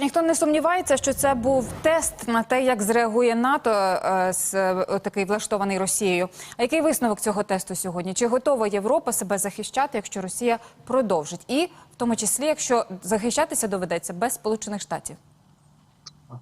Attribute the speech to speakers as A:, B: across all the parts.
A: Ніхто не сумнівається, що це був тест на те, як зреагує НАТО е, з е, такий влаштований Росією. А який висновок цього тесту сьогодні? Чи готова Європа себе захищати, якщо Росія продовжить, і в тому числі, якщо захищатися доведеться без Сполучених Штатів?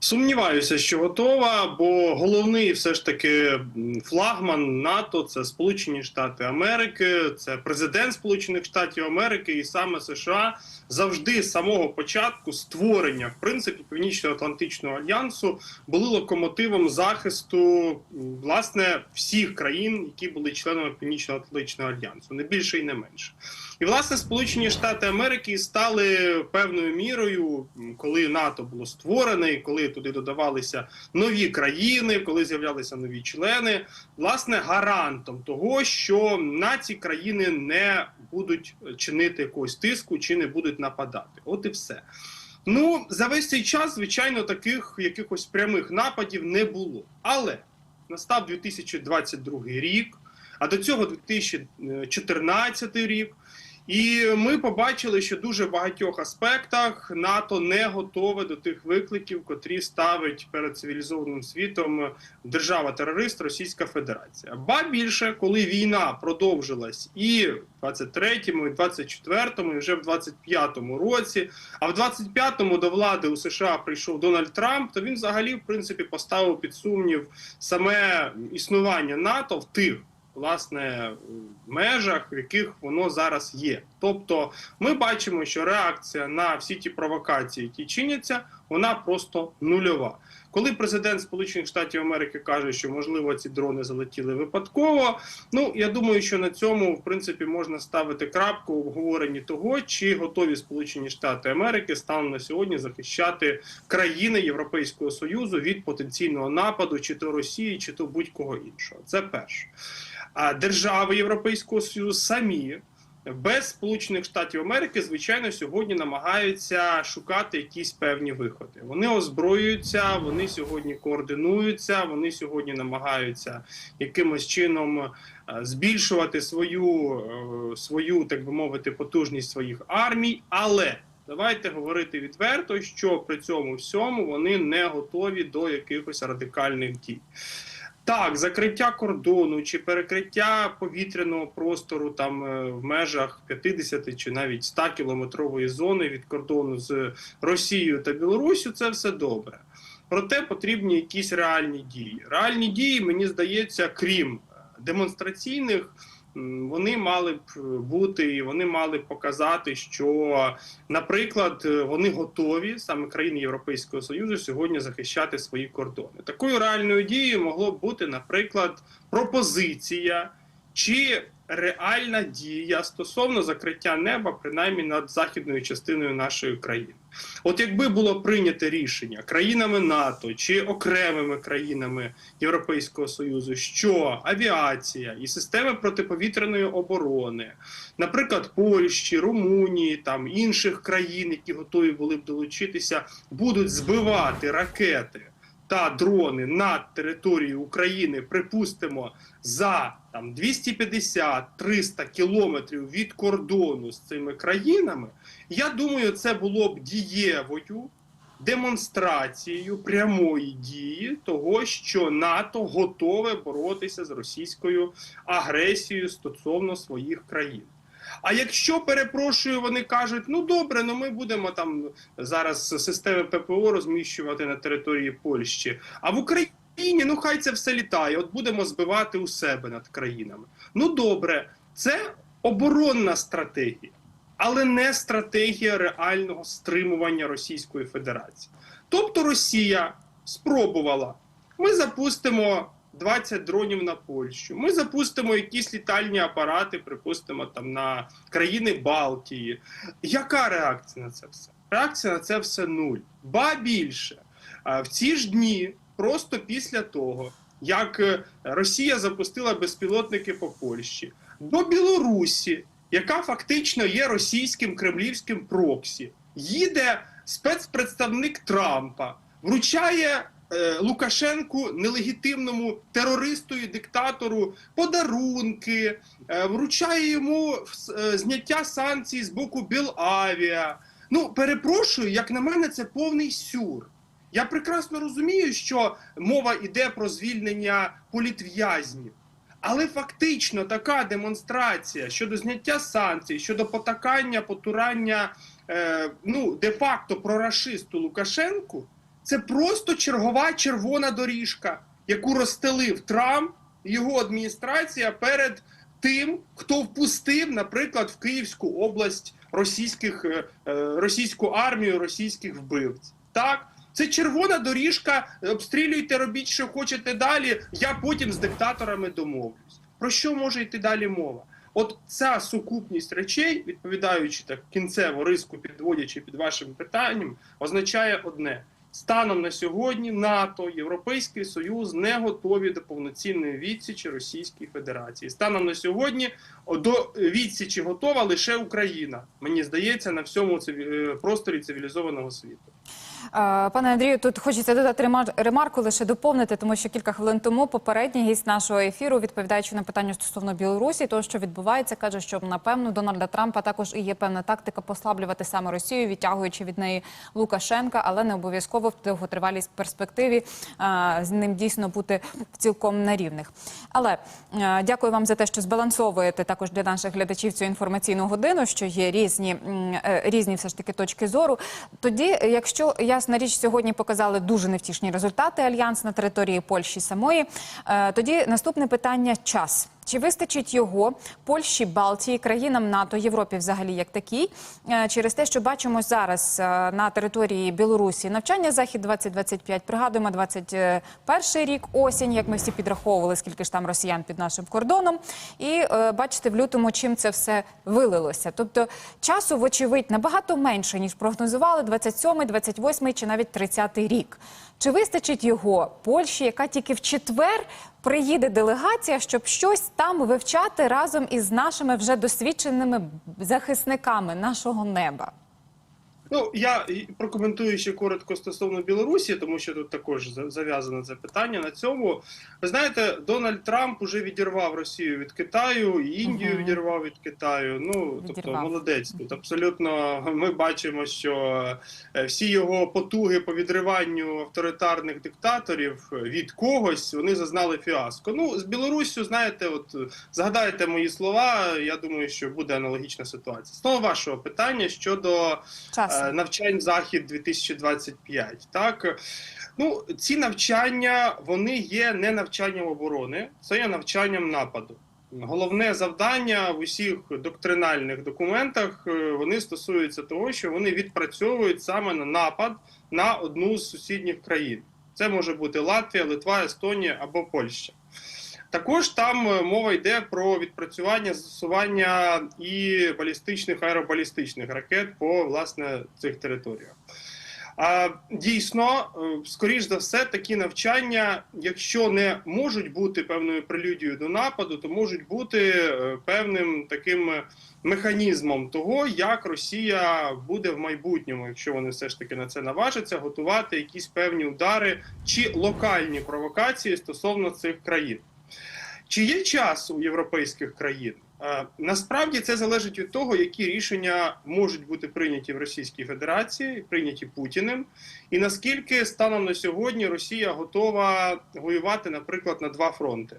B: Сумніваюся, що готова, бо головний все ж таки флагман НАТО це Сполучені Штати Америки, це президент Сполучених Штатів Америки, і саме США завжди з самого початку створення в принципі Північно-Атлантичного альянсу були локомотивом захисту власне всіх країн, які були членами Північно-Атлантичного альянсу, не більше і не менше. І власне Сполучені Штати Америки стали певною мірою, коли НАТО було створене, коли туди додавалися нові країни, коли з'являлися нові члени, власне, гарантом того, що на ці країни не будуть чинити якогось тиску чи не будуть нападати. От і все. Ну за весь цей час, звичайно, таких якихось прямих нападів не було. Але настав 2022 рік, а до цього 2014 рік. І ми побачили, що дуже в багатьох аспектах НАТО не готове до тих викликів, котрі ставить перед цивілізованим світом держава-терорист Російська Федерація. Ба більше, коли війна продовжилась і в 23-му, і 24-му, і вже в 25-му році, а в 25-му до влади у США прийшов Дональд Трамп, то він взагалі в принципі поставив під сумнів саме існування НАТО в тих власне межах, в яких воно зараз є. Тобто, ми бачимо, що реакція на всі ті провокації, які чиняться, вона просто нульова. Коли президент Сполучених Штатів Америки каже, що можливо ці дрони залетіли випадково. Ну я думаю, що на цьому в принципі можна ставити крапку в обговоренні того, чи готові Сполучені Штати Америки станом на сьогодні захищати країни Європейського союзу від потенційного нападу, чи то Росії, чи то будь-кого іншого. Це перше. А держави Європейського Союзу самі без Сполучених Штатів Америки, звичайно, сьогодні намагаються шукати якісь певні виходи. Вони озброюються, вони сьогодні координуються, вони сьогодні намагаються якимось чином е, збільшувати свою, е, свою, так би мовити, потужність своїх армій, але Давайте говорити відверто, що при цьому всьому вони не готові до якихось радикальних дій. Так, закриття кордону чи перекриття повітряного простору там е, в межах 50 чи навіть 100 кілометрової зони від кордону з Росією та Білоруссю це все добре. Проте потрібні якісь реальні дії. Реальні дії, мені здається, крім демонстраційних, м, вони мали б бути і вони мали б показати, що, наприклад, е, вони готові саме країни Європейського союзу сьогодні захищати свої кордони. Такою реальною дією могло б бути, наприклад, пропозиція чи реальна дія стосовно закриття неба, принаймні над західною частиною нашої країни. От якби було прийнято рішення країнами НАТО чи окремими країнами Європейського союзу, що авіація і системи протиповітряної оборони, наприклад, Польщі, Румунії, там інших країн, які готові були б долучитися, будуть збивати ракети та дрони над територією України, припустимо, за там 250-300 кілометрів від кордону з цими країнами. Я думаю, це було б дієвою демонстрацією прямої дії того, що НАТО готове боротися з російською агресією стосовно своїх країн. А якщо перепрошую, вони кажуть, ну добре, ну ми будемо там зараз системи ППО розміщувати на території Польщі, а в Україні ну хай це все літає. От будемо збивати у себе над країнами. Ну добре, це оборонна стратегія, але не стратегія реального стримування Російської Федерації. Тобто Росія спробувала. Ми запустимо 20 дронів на Польщу. Ми запустимо якісь літальні апарати, припустимо там на країни Балтії. Яка реакція на це все? Реакція на це все нуль. Ба більше в ці ж дні, просто після того, як е, Росія запустила безпілотники по Польщі, до Білорусі, яка фактично є російським кремлівським проксі, їде спецпредставник Трампа, вручає Лукашенку нелегітимному терористу і диктатору подарунки, е, вручає йому е, зняття санкцій з боку Білавіа. Ну, перепрошую, як на мене, це повний сюр. Я прекрасно розумію, що мова йде про звільнення політв'язнів. Але фактично така демонстрація щодо зняття санкцій, щодо потакання, потурання е, ну, де-факто прорашисту Лукашенку, це просто чергова червона доріжка, яку розстелив Трамп і його адміністрація перед тим, хто впустив, наприклад, в Київську область російських, е, е, російську армію, російських вбивць. Так, це червона доріжка. Обстрілюйте, робіть, що хочете далі. Я потім з диктаторами домовлюсь. Про що може йти далі мова? От ця сукупність речей, відповідаючи так кінцево риску, підводячи під вашим питанням, означає одне: станом на сьогодні НАТО, Європейський Союз не готові до повноцінної відсічі Російської Федерації. Станом на сьогодні до відсічі готова лише Україна. Мені здається, на всьому е, просторі цивілізованого світу.
A: Пане Андрію, тут хочеться додати ремарку, лише доповнити, тому що кілька хвилин тому попередній гість нашого ефіру, відповідаючи на питання стосовно Білорусі, того, що відбувається, каже, що напевно Дональда Трампа також і є певна тактика послаблювати саме Росію, відтягуючи від неї Лукашенка, але не обов'язково в довготривалій перспективі з ним дійсно бути цілком на рівних. Але е, дякую вам за те, що збалансовуєте також для наших глядачів цю інформаційну годину, що є різні, е, різні все ж таки точки зору. Тоді, якщо ясна річ, сьогодні показали дуже невтішні результати альянс на території Польщі самої. е, Тоді наступне питання час. Чи вистачить його Польщі, Балтії, країнам НАТО, Європі взагалі як такій, е, через те, що бачимо зараз е, на території Білорусі навчання Захід 2025, пригадуємо 21 рік осінь, як ми всі підраховували, скільки ж там росіян під нашим кордоном. І е, бачите, в лютому чим це все вилилося. Тобто часу, вочевидь, набагато менше ніж прогнозували 27, 28 чи навіть 30 рік. Чи вистачить його Польщі, яка тільки в четвер приїде делегація, щоб щось там вивчати разом із нашими вже досвідченими захисниками нашого неба?
B: Ну я прокоментую ще коротко стосовно Білорусі, тому що тут також за- зав'язане це питання на цьому. Ви знаєте, Дональд Трамп уже відірвав Росію від Китаю, і Індію
A: Мгм.
B: відірвав від Китаю. Ну тобто молодець. Тут абсолютно ми бачимо, що е, всі його потуги по відриванню авторитарних диктаторів від когось вони зазнали фіаско. Ну з Білоруссю, знаєте, от е, згадайте мої слова. Я думаю, що буде аналогічна ситуація. Знову вашого питання щодо.
A: Часу.
B: Е, навчань захід 2025. Так ну ці навчання вони є не навчанням оборони, це є навчанням нападу. Головне завдання в усіх доктринальних документах е, вони стосуються того, що вони відпрацьовують саме на напад на одну з сусідніх країн. Це може бути Латвія, Литва, Естонія або Польща. Також там е, мова йде про відпрацювання застосування і балістичних аеробалістичних ракет по власне цих територіях. А дійсно, е, скоріш за все, такі навчання, якщо не можуть бути певною прелюдією до нападу, то можуть бути е, певним таким механізмом того, як Росія буде в майбутньому, якщо вони все ж таки на це наважаться, готувати якісь певні удари чи локальні провокації стосовно цих країн. Чи є час у європейських країн? Насправді це залежить від того, які рішення можуть бути прийняті в Російській Федерації, прийняті Путіним, і наскільки станом на сьогодні Росія готова воювати, наприклад, на два фронти.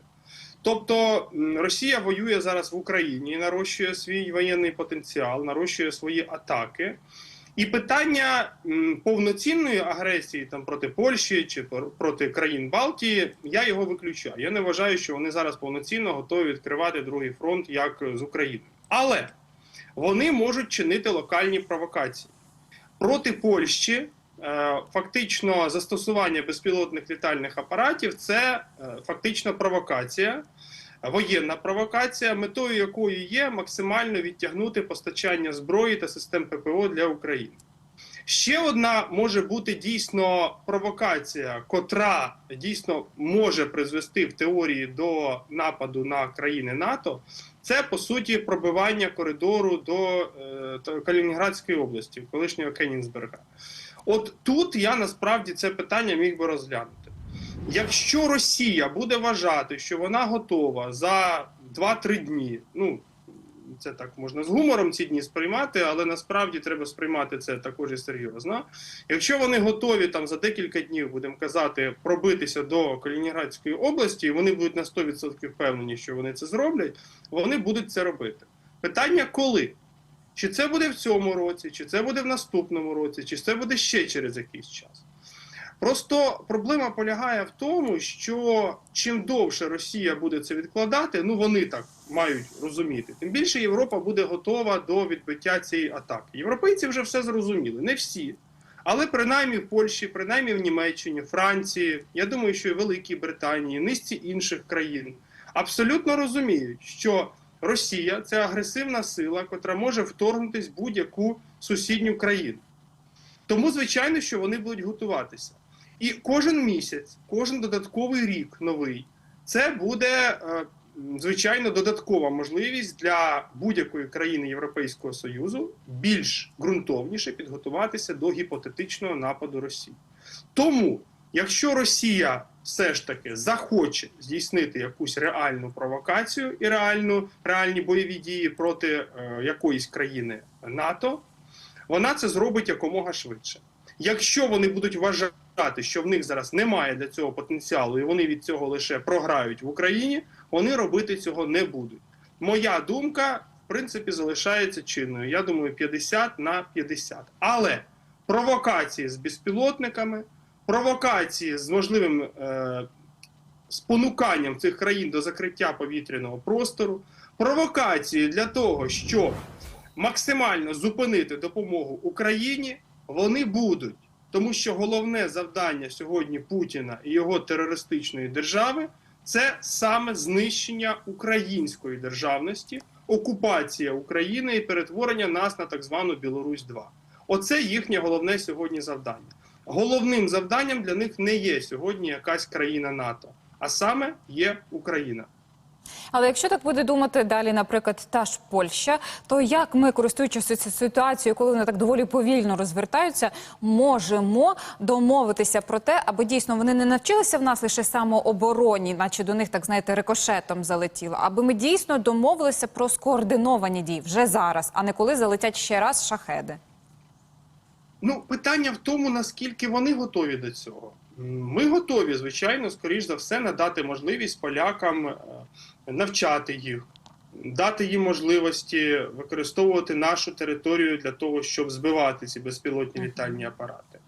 B: Тобто Росія воює зараз в Україні, нарощує свій воєнний потенціал, нарощує свої атаки. І питання повноцінної агресії там проти Польщі чи проти країн Балтії, я його виключаю. Я не вважаю, що вони зараз повноцінно готові відкривати другий фронт як з України. Але вони можуть чинити локальні провокації проти Польщі. е, Фактично, застосування безпілотних літальних апаратів це е, фактично провокація, воєнна провокація, метою якої є максимально відтягнути постачання зброї та систем ППО для України. Ще одна може бути дійсно провокація, котра дійсно може призвести в теорії до нападу на країни НАТО. Це по суті пробивання коридору до е, Калінінградської області, колишнього Кенінсберга. От тут я насправді це питання міг би розглянути. Якщо Росія буде вважати, що вона готова за 2-3 дні, ну це так можна з гумором ці дні сприймати, але насправді треба сприймати це також і серйозно. Якщо вони готові там за декілька днів, будемо казати, пробитися до Калінінградської області, і вони будуть на 100% впевнені, що вони це зроблять, вони будуть це робити. Питання коли? Чи це буде в цьому році, чи це буде в наступному році, чи це буде ще через якийсь час. Просто проблема полягає в тому, що чим довше Росія буде це відкладати, ну вони так мають розуміти, тим більше Європа буде готова до відбиття цієї атаки. Європейці вже все зрозуміли, не всі. Але принаймні в Польщі, принаймні в Німеччині, Франції, я думаю, що і Великій Британії, низці інших країн абсолютно розуміють, що Росія це агресивна сила, котра може вторгнутися в будь-яку сусідню країну. Тому, звичайно, що вони будуть готуватися. І кожен місяць, кожен додатковий рік новий, це буде е, звичайно додаткова можливість для будь-якої країни Європейського Союзу більш ґрунтовніше підготуватися до гіпотетичного нападу Росії. Тому, якщо Росія все ж таки захоче здійснити якусь реальну провокацію і реальну, реальні бойові дії проти е, якоїсь країни НАТО, вона це зробить якомога швидше. Якщо вони будуть вважати, що в них зараз немає для цього потенціалу, і вони від цього лише програють в Україні, вони робити цього не будуть. Моя думка, в принципі, залишається чинною. Я думаю, 50 на 50. Але провокації з безпілотниками, провокації з можливим е, спонуканням цих країн до закриття повітряного простору, провокації для того, щоб максимально зупинити допомогу Україні, вони будуть. Тому що головне завдання сьогодні Путіна і його терористичної держави це саме знищення української державності, окупація України і перетворення нас на так звану Білорусь 2 Оце їхнє головне сьогодні завдання. Головним завданням для них не є сьогодні якась країна НАТО, а саме є Україна.
A: Але якщо так буде думати далі, наприклад, та ж Польща, то як ми, користуючись цією ситуацією, коли вони так доволі повільно розвертаються, можемо домовитися про те, аби дійсно вони не навчилися в нас лише самообороні, наче до них так знаєте, рикошетом залетіло, аби ми дійсно домовилися про скоординовані дії вже зараз, а не коли залетять ще раз шахеди.
B: Ну, питання в тому, наскільки вони готові до цього. Ми готові, звичайно, скоріш за все, надати можливість полякам е, навчати їх, дати їм можливості використовувати нашу територію для того, щоб збивати ці безпілотні літальні апарати.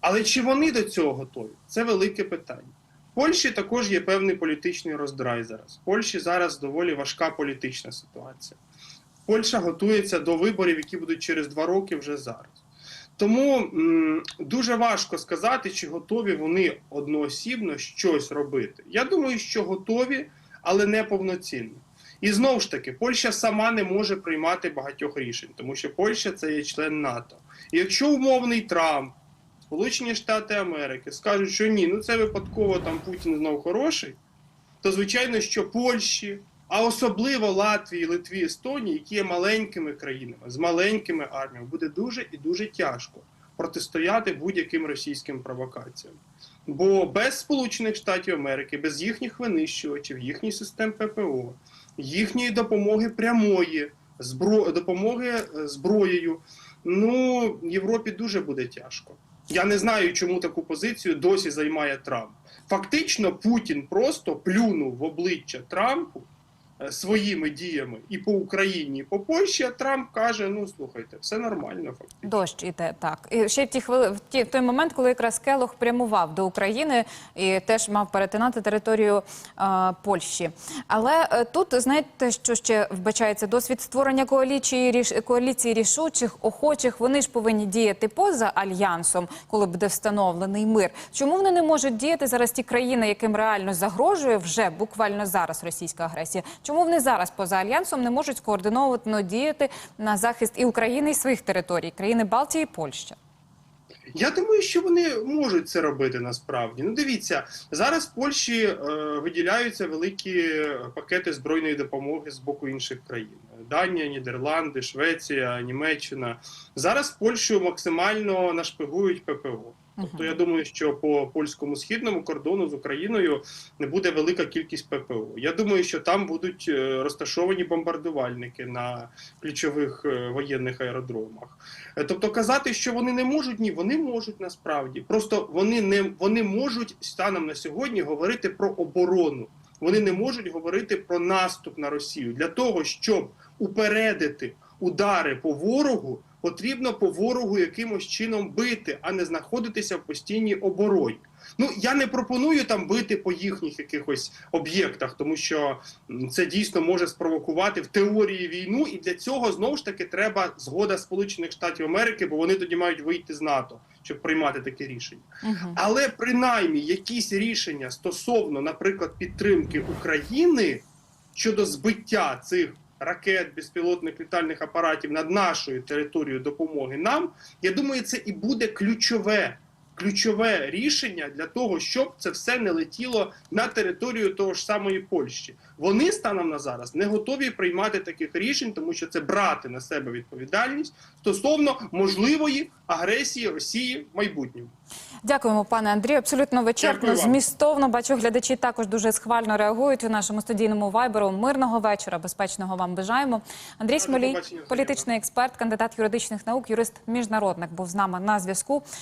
B: Але чи вони до цього готові? Це велике питання. В Польщі також є певний політичний роздрай зараз. В Польщі зараз доволі важка політична ситуація. Польща готується до виборів, які будуть через два роки вже зараз. Тому м, дуже важко сказати, чи готові вони одноосібно щось робити. Я думаю, що готові, але не повноцінно. І знову ж таки, Польща сама не може приймати багатьох рішень, тому що Польща це є член НАТО. І якщо умовний Трамп, Сполучені Штати Америки скажуть, що ні, ну це випадково там Путін знов хороший, то звичайно, що Польщі, а особливо Латвії, Литві, Естонії, які є маленькими країнами з маленькими арміями, буде дуже і дуже тяжко протистояти будь-яким російським провокаціям. Бо без Сполучених Штатів Америки, без їхніх винищувачів, їхніх систем ППО, їхньої допомоги прямої, збро... допомоги е, зброєю, ну Європі дуже буде тяжко. Я не знаю, чому таку позицію досі займає Трамп. Фактично, Путін просто плюнув в обличчя Трампу своїми діями і по Україні, і по Польщі. А Трамп каже: ну слухайте, все нормально, фактично.
A: Дощ іде так. І ще в ті хвили в ті в той момент, коли якраз Келох прямував до України і теж мав перетинати територію е, Польщі. Але е, тут знаєте, що ще вбачається досвід створення коаліції ріш коаліції рішучих, охочих. Вони ж повинні діяти поза альянсом, коли буде встановлений мир. Чому вони не можуть діяти зараз ті країни, яким реально загрожує вже буквально зараз російська агресія? Чому вони зараз поза альянсом не можуть скоординовано діяти на захист і України і своїх територій, країни Балтії і Польща?
B: Я думаю, що вони можуть це робити насправді. Ну, дивіться, зараз в Польщі е, виділяються великі пакети збройної допомоги з боку інших країн: Данія, Нідерланди, Швеція, Німеччина. Зараз Польщу максимально нашпигують ППО. Тобто, я думаю, що по польському східному кордону з Україною не буде велика кількість ППО. Я думаю, що там будуть е, розташовані бомбардувальники на ключових е, воєнних аеродромах. Е, Тобто, казати, що вони не можуть, ні, вони можуть насправді. Просто вони не вони можуть станом на сьогодні говорити про оборону. Вони не можуть говорити про наступ на Росію для того, щоб упередити удари по ворогу. Потрібно по ворогу якимось чином бити, а не знаходитися в постійній обороні. Ну я не пропоную там бити по їхніх якихось об'єктах, тому що це дійсно може спровокувати в теорії війну, і для цього знову ж таки треба згода Сполучених Штатів Америки, бо вони тоді мають вийти з НАТО, щоб приймати таке рішення.
A: Мгм.
B: Але принаймні якісь рішення стосовно, наприклад, підтримки України щодо збиття цих ракет, безпілотних літальних апаратів над нашою територією допомоги нам, я думаю, це і буде ключове. Ключове рішення для того, щоб це все не летіло на територію того ж самої Польщі. Вони станом на зараз не готові приймати таких рішень, тому що це брати на себе відповідальність стосовно можливої агресії Росії в майбутньому.
A: Дякуємо, пане Андрію. Абсолютно вичерпно, змістовно. Бачу, глядачі також дуже схвально реагують у нашому студійному вайберу. Мирного вечора, безпечного вам бажаємо. Андрій Смолій, політичний експерт, кандидат юридичних наук, юрист міжнародник, був з нами на зв'язку.